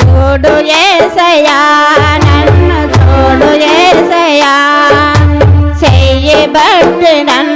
చూడు ఏసయా నన్ను చూడు ఏసయా చెయ్యి బట్టి నన్ను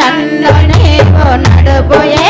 నన్ను నీవు నడుపుయే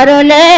I don't karone